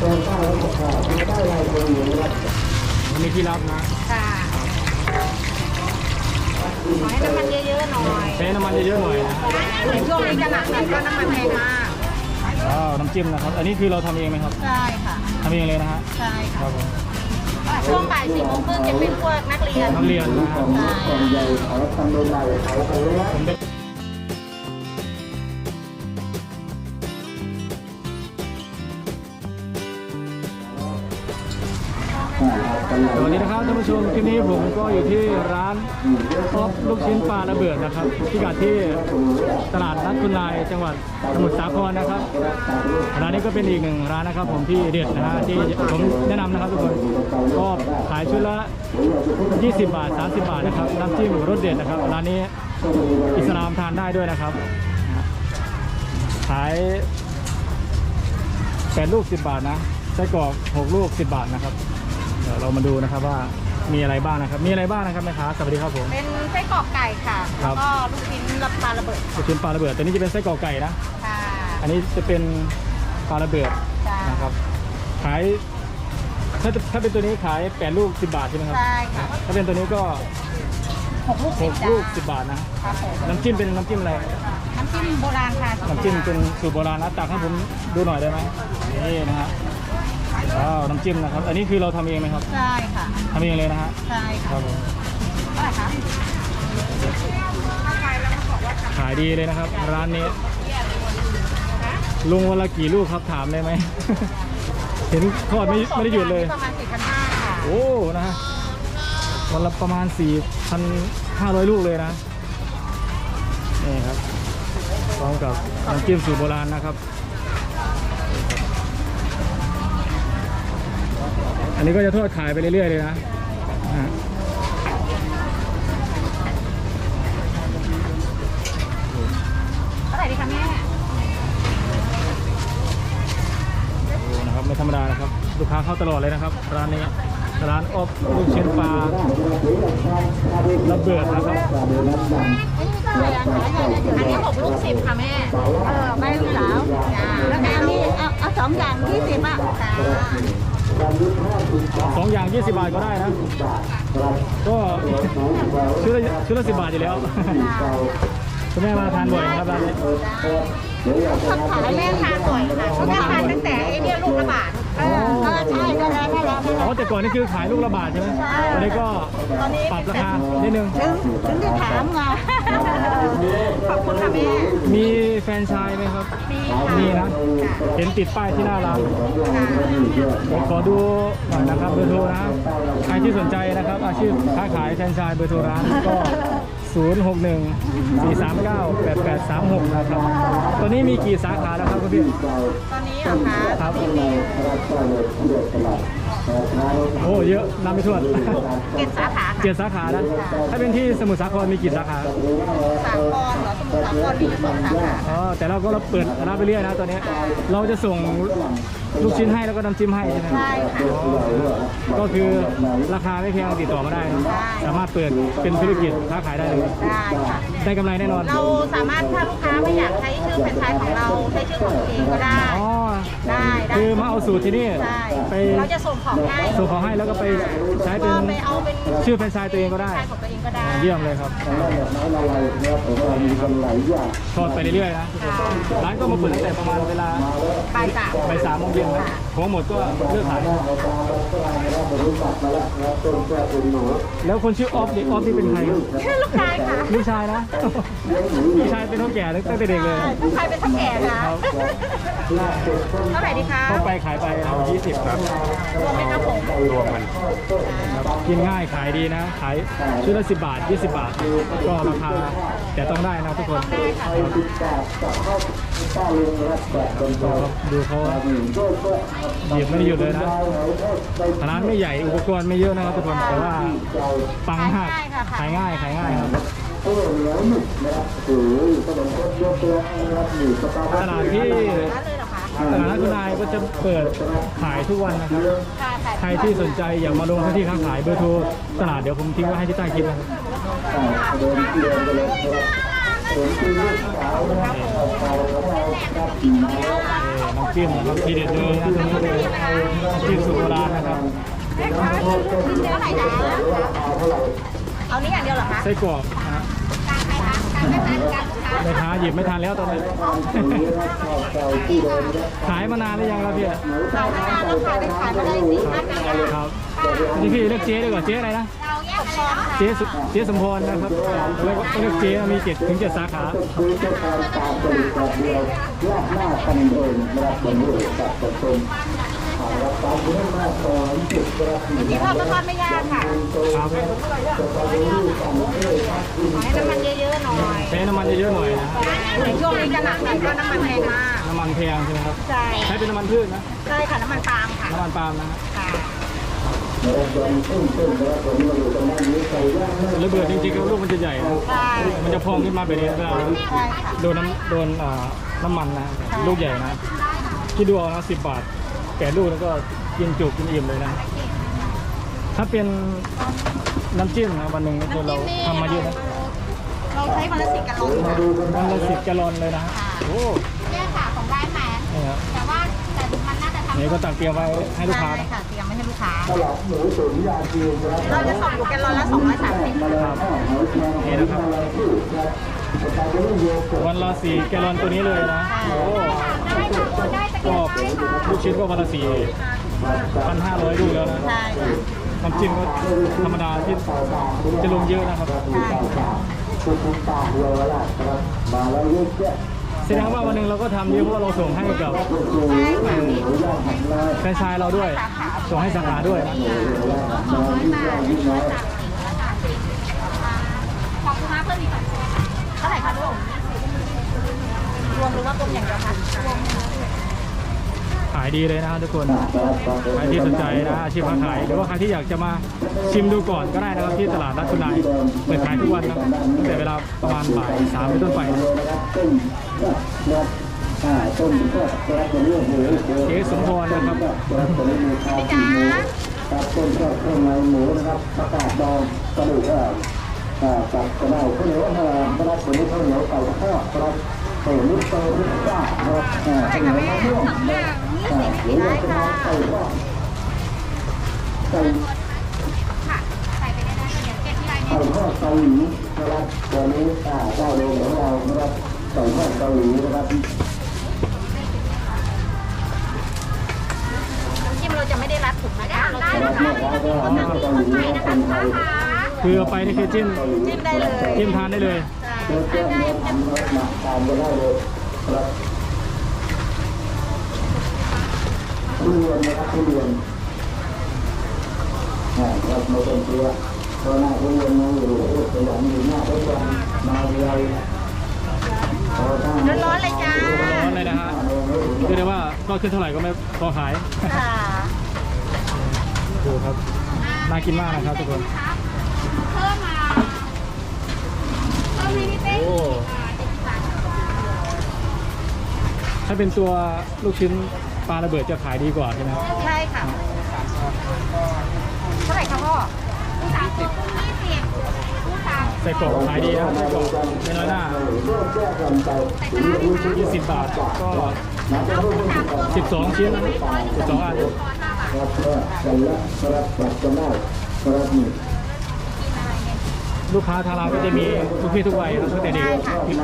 มีที่รับนะค่ะขอให้น้ำมันเยอะๆหน่อยใช้น้ำมันเยอะๆหน่อยนะเห็นช่วงนี้จะหนักหน่อยก็น้ำมันแพงมากว้าวน้ำจิ้มนะครับ อันนี้คือเราทำเองไหมครับใช่ค่ะทำเองเลยนะฮะใช่คค่ะรับผมช่วงบ่ายสี่โมงครึ่งจะเป็นพวกนักเรียนนักเรียนนะฮะใช่ผมเป็น สวัสดีนะครับท่านผู้ชมคลิปนี้ผมก็อยู่ที่ร้านออฟลูกชิ้นปลาระเบิดนะครับพิกัดที่ตลาดนัดคุณลายจังหวัดสมุทรสาครนะครับร้านนี้ก็เป็นอีกหนึ่งร้านนะครับ ผมที่เด็ดนะฮะที่ผมแนะนำนะครับทุกคนก็ขายชุดละ 20 บาท 30 บาทนะครับน้ำจิ้มรสเด็ดนะครับร้านนี้อิสลามทานได้ด้วยนะครับขาย8ลูก 10 บาทนะไส้กรอก6ลูก 10 บาทนะครับ เดี๋ยวเรามาดูนะครับว่ามีอะไรบ้างนะครับ มีอะไรบ้างนะครับแม่ค้าสวัสดีครับผม เป็นไส้กรอกไก่ค่ะ ครัแล้วบ ก็ลูกชิ้นรับปลาระเบิดลูกชิ้นปลาระเบิดตัวนี้จะเป็นไส้กรอกไก่นะ ค่ะอันนี้จะเป็นปลาระเบิดจ้านะครับ ขาย ถ้าถ้าเป็นตัวนี้ขาย8ลูก10บาทใช่ไหมครับ ใช่ค่ะถ้าเป็นตัวนี้ก็หกลูกสิบ6จ้าลูก10บาทนะ ครับผมน้ำจิ้มเป็นน้ำจิ้มอะไร น้ำจิ้มโบราณค่ะน้ำจิ้มเป็นสูตรโบราณนะตักให้ผมดูหน่อยได้ไหมนี่นะฮะ ว้าวน้ำจิ้มนะครับ อันนี้คือเราทำเองไหมครับใช่ค่ะทำเองเลยนะฮะใช่คค่ะรับผมเท่าไหร่คะขายดีเลยนะครับ ร้านนี้ลงวันละกี่ลูกครับถามได้ไหม เห็นทอดไม่ไม่ได้หยุดเลย ประมาณสี่พันห้าค่ะโอ้นะฮะวันละประมาณ 4,500 ลูกเลยนะ นี่ครับ พร้อมกับน้ำจิ้มสูตรโบราณนะครับ อันนี้ก็จะทอดขายไปเรื่อยๆเลยนะนะฮะเท่าไหร่ดีคะแม่โอ้นะครับไม่ธรรมดานะครับ ลูกค้าเข้าตลอดเลยนะครับ ร้านนี้ร้านอบลูกชิ้นปลาระเบิดนะครับอันนี้หกลูกสิบค่ะแม่ เออใบลูกสาวจ้าแล้วก็อันนี้เอาเอาสองอย่างยี่สิบอะจ้า สองอย่าง 20 บาทก็ได้นะ ก็ชุดละชุดละสิบาทอยู่แล้ว คุณแม่มาทานบ่อยไหมครับร้านนี้คนขายแม่ทานบ่อยค่ะเขาทานตั้งแต่ไอเนี่ยลูกละบาท เออเออใช่นั่นแหละนั่นแหละนั่นแหอ๋ละ อแต่ก่อนนี่คือขายลูกละบาทใช่ไหมตอนนี้ก็ตอนนี้ปรับราคานิดนึง ถึงถึงได้ถามไงขอบคุณค่ะแม่มีแฟรนไชายไหมครับ มีค่ะมีนะ เห็นติดป้ายที่หน้าร้านผมขอดูหน่อยนะครับเบอร์โทรนะ ใครที่สนใจนะครับ อาชีพค้าขายแฟรนไชส์เบอร์โทรร้านก็ 0 6 1 4 3 9 8 8 3 6 นะครับ ตอนนี้มีกี่สาขาแล้วครับคุณพี่ ตอนนี้เหรอคะครับ ตอนนี้มีโอ้เยอะนับไม่ถ้วนเจ็ดสาขาค่ะเจ็ดสาขานะถ้าเป็นที่สมุทรสาครมีกี่สาขาสามกรเหรอสมุทรสาครมีอยู่สองสาขาอ๋อแต่เราก็เราเปิดร้านไปเรื่อยนะตอนนี้ เราจะส่งลูกชิ้นให้แล้วก็น้ำจิ้มให้ใช่ไหมใช่ค่ะก็คือราคาไม่แพงติดต่อมาได้นะได้ สามารถเปิดเป็นธุรกิจค้าขายได้เลยได้ค่ะ ได้กำไรแน่นอนเราสามารถถ้าลูกค้าไม่อยากใช้ชื่อแฟรนไชส์ของเราใช้ชื่อของตัวเองก็ได้ อ๋อได้ได้คือมาเอาสูตรที่นี่ใช่ไปเราจะส่งของให้ส่งของให้แล้วก็ไปใช้เป็นก็ไปเอาเป็นชื่อแฟรนไชส์ตัวเองก็ได้ แฟรนชส์ของตัวเองก็ได้เยี่ยมเลยครับทอดไปเรื่อยๆนะร้านก็มาเปิดตั้งแต่ประมาณเวลาบ่ายสาม บ่ายสามโมงเย็นนะของหมดก็เลิกขายแล้วคนชื่อออฟนี่ออฟนี่เป็นใครชื่อลูกชายค่ะลูกชายนะลูกชายเป็นเท่าแก่ตั้งแต่เด็กเลยลูกชายเป็นเท่าแก่ค่ะครับเท่าไหร่ดีคะเข้าไปขายไปเอา20ครับรวมไหมครับผมรวมกันกินง่ายขายดีนะ ขายชุดละ10 บาท 20 บาท ก็ราคา แต่ต้องได้นะทุกคนได้ค่ะดูเขาหยิบไม่ได้หยุดเลยนะร้านไม่ใหญ่อุปกรณ์ไม่เยอะนะครับทุกคนแต่ว่าปังมากขายง่ายขายง่ายครับตลาดที่ร้านเลยเหรอคะตลาดนัดคุณนายก็จะเปิดขายทุกวันนะครับค่ะค่ะใครที่สนใจอยากมาลงพื้นที่ค้าขายเบอร์โทรตลาดเดี๋ยวผมทิ้งไว้ให้ที่ใต้คลิปนะครับ น้ำจิ้มนะครับทีเด็ดเลยนะตรงนี้เลยน้ำจิ้มสูตรโบราณนะครับแม่ค้ากินเท่าไหร่นะเอานี้อย่างเดียวเหรอคะไส้กรอกนะฮะไม่ทันการลูกค้าแม่ค้าหยิบไม่ทันแล้วตอนนี้ขายมานานหรือยังครับพี่ขายมานานแล้วค่ะได้ขายมาได้สี่ห้าปีแล้วครับนี่พี่เรียกเจ๊ดีกว่าเจ๊อะไรนะ เราแยกกันแล้วค่ะเจ๊สุเจ๊สมพรนะครับเรียกว่าเรียกเจ๊มีเจ็ดถึงเจ็ดสาขาคุยจะทานตามบริการเดียวรอบหน้าคันเดินรับบรรลุกับประชุมรับการเรื่องหน้าตอนจุดประทีนี่ทอดก็ทอดไม่ยากค่ะครับขอให้น้ำมันเยอะๆหน่อยใช้น้ำมันเยอะๆหน่อยนะในช่วงนี้จะหนักหน่อยก็น้ำมันแพงมากน้ำมันแพงใช่ไหมครับใช่ใช้เป็นน้ำมันพืชนะใช่ค่ะน้ำมันปาล์มค่ะน้ำมันปาล์มนะฮะค่ะ ระเบิดจริงๆแล้วลูกมันจะใหญ่นะใช่มันจะพองขึ้นมาแบบนี้เวลาใช่ค่ะ โดนน้ำโดนอ่าน้ำมันนะ ลูกใหญ่นะคิดดูเอานะสิบบาทแปดลูกแล้วก็กินจุกินอิ่มเลยนะ ถ้าเป็นน้ำจิ้มนะวันหนึ่งคือเราทำมาเยอะนะเราใช้วันละสิบกะลอนค่ะวันละสิบแกลลอนเลยนะฮะโอ้ เนี่ยค่ะของได้แมน นี่ครับ แต่ว่าแต่มั นน่าจะทำนี่ก็ตักเตรียมไว้ให้ลูกค้าใช่นะค่ะเตรียมไว้ให้ลูกค้า ตลาดหมูตุ๋นยาจีนครับเราจะส่งอยู่แกลลอนละสองร้อยสามสิบมาแล้วข้าวหอยแครงนี่นะครับที่ครับการเรื่องโยเกิร์ตวันละสี่แกลลอนตัวนี้เลยนะโอ้ได้ค่ะคนได้จะก็กินได้ค่ะลูกชิ้นก็วันละสี่พันห้าร้อยลูกแล้วนะใช่ค่ะน้ำจิ้มก็ธรรมดาที่จะลงเยอะนะครับคุณคุณตาเดียวแล้วล่ะครับมาแล้วเยอะแยะแสดงว่าวันหนึ่งเราก็ทำเยอะเพราะว่าเราส่งให้กับดูหมูย่างหันเลยแฟรนไชส์เราด้วย ส่งให้สาขาด้วย สองร้อนยิ่งย่างยิ่งน้อยขอบคุณมากเพิ่มอีกเท่าไหร่คะลูกรวมหรือว่ากลมอย่างเดียวคะรวม ขายดีเลยนะทุกคนใครที่สนใจนะอาชีพค้าขายหรือว่าใครที่อยากจะมาชิมดูก่อนก็ได้นะครับที่ตลาดนัดคุณนายเปิดขายทุกวันนะตั้งแต่เวลาประมาณบ่ายสามเป็นต้นไปเจ๊สมพรนะครับรับเป็นเรื่องข้าครับต้นก็เครื่องในหมูนะครับประกาศดองกระดูกอ่ากับกระเดาข้าวเหนียวอ่ารับเป็นข้าวเหนียวไก่ทอดครับเปิดลูกโตลูกจ้าครับอ่าข้าวเหนียวมะม่วง นะครับอ่าหรือว่าจะมาไก่ทอดไก่ค่ะใส่ไปได้ได้เดี๋ยวเก็บที่ไรเนี่ไก่ยทอดเกาหลีนะครับวันนี้อ่าเจ้าเดิมของเรานะครับไก่ทอดเกาหลีนะครับน้ำจิ้มเราจะไม่ได้รัดถุงนะคะเราจะรับแม่ค้าก็เอาเกาหลีนะคนไทยคือเอาไปนี่คือจิ้มจิ้มได้เลยจิ้มทานได้เลยเจ้าเจ้าเนื้อทำรสมาทานกันได้เลยครับ ทุเรียนนะครับทุเรียนอ่าครับมาเป็นตัวตัวหน้าทุเรียนมาอยู่ตัวหลังอยู่หน้าทุกวันมาเรียนร้อนๆเลยจ้าร้อนเลยนะฮะเรียกได้ว่าก็ขึ้นเท่าไหร่ก็ไม่พอขายค่ะดูครับน่ากินมากนะครับทุกคนเพิ่มมาเพิ่มให้พี่เต้ ถ้าเป็นตัวลูกชิ้นปลาระเบิดจะขายดีกว่าใช่ไหมครับใช่ค่ะเท่าไหร่คะพ่อผู้สามสิบยี่สิบผู้สามใส่กรอกขายดีนะใส่กรอกไม่น้อยหน้า20บาทก็12ชิ้นนะ12อันครับกันละครับบัตรกันได้ครับนี่ ลูกค้าทางร้านก็จะมีทุกเพศทุกวัยนะตั้งแต่เด็ก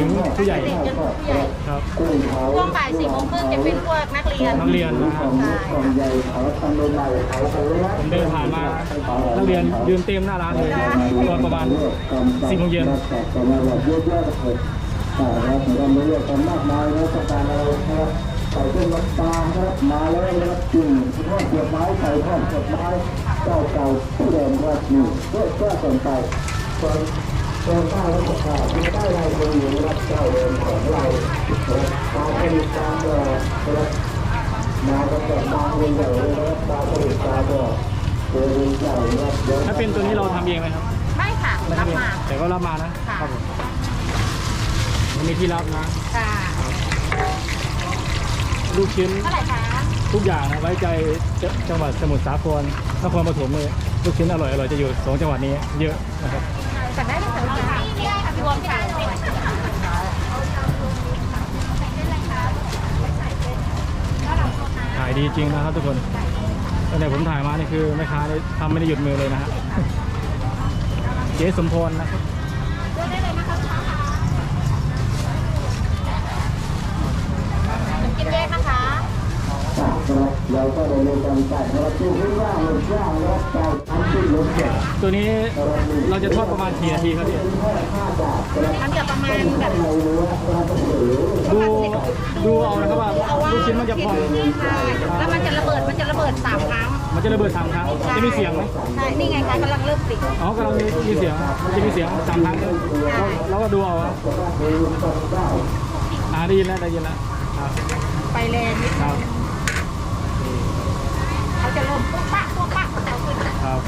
ถึงผู้ใหญ่เด็กจนผู้ใหญ่ครับกุ้งเผาช่วงบ่ายสี่โมงครึ่งจะเป็นพวกนักเรียนนักเรียนนะคขรับองของใหญ่เขาทำโดนใหม่เขาเขาเลยนะผมเดินผ่านมานักเรียนยืนเต็มหน้าร้านเลยตอนประมาณ4โมงเย็นประมาณแบบเยอะแยะเลยอ่าครับเราไม่เรียกกันมากมายแล้วต้องการอะไรนะครับใส่เส้นน้ำตาลครับมาแล้วนะครับจริงทอดเกี๊ยวไม้ใส่ทอดเกี๊ยวไม้เจ้าเก่าผู้เดิมครับนี่เพื่อเพื่อสนใจ ส่วนส่วนข้าวและข้าวที่ได้รายคนอยู่นะครับเจ้าเดิมของเรานะครับตาเป็นตาเอ่อนะครับมาตั้งแต่ตาเป็นใหญ่เลยนะครับตาผลิตตาก็เป็นใหญ่นะครับเดี๋ยวถ้าเป็นตัวนี้เราทำเองไหมครับไม่ค่ะไม่รับทำเองมาแต่ก็รับมานะค่ะครับผมมันมีที่รับนะค่ะลูกชิ้นเท่าไหร่คะทุกอย่างนะไว้ใจจจังหวัดสมุทรสาครนครปฐมเลยลูกชิ้นอร่อยอร่อยจะอยู่สองจังหวัดนี้เยอะนะครับ สั่งได้เลยค่ะนี่ได้ค่ะรวมค่ะายดีจริงนะครับทุกคนตั้งแต่ผมถ่ายมานี่คือแม่ค้านี่ทำไม่ได้หยุดมือเลยนะฮะ เจ๊สมพรนะครับ ตัวนี้เราจะทอดประมาณกี่นาทีครับพี่ทำจะประมาณแบบดูดูเอานะครับว่าเอาว่าลูกชิ้นมันจะพองใช่แล้วมันจะระเบิดมันจะระเบิดสามครั้งมันจะระเบิดสามครั้งจะมีเสียงไหมใช่นี่ไงคะกำลังเริ่มติดอ๋อกำลังมีมีเสียงมันจะมีเสียงสามครั้งใช่ไหมเราเราก็ดูเอาอะอ่าได้ยินแล้วได้ยินแล้วครับไฟแรงนิดครับเขา จะเริ่มปุ๊บปะปุ๊บปะเขาขึ้นครับ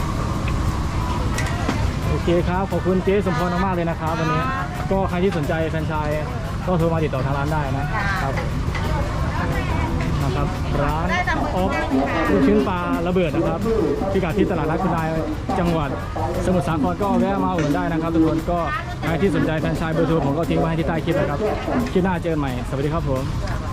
โอเคครับ ขอบคุณเจ๊สมพรมากๆเลยนะครับวันนี้ ก็ใครที่สนใจแฟรนไชส์ก็โทรมาติดต่อทางร้านได้นะครับผมนะครับร้านออฟลูกชิ้นปลาระเบิดนะครับพิกัดที่ตลาดนัดคุณนายจังหวัดสมุทรสาครก็แวะมาอุดหนุนได้นะครับทุกคนก็ใครที่สนใจแฟรนไชส์เบอร์โทรผมก็ทิ้งไว้ให้ที่ใต้คลิปนะครับคลิปหน้าเจอกันใหม่ สวัสดีครับผมส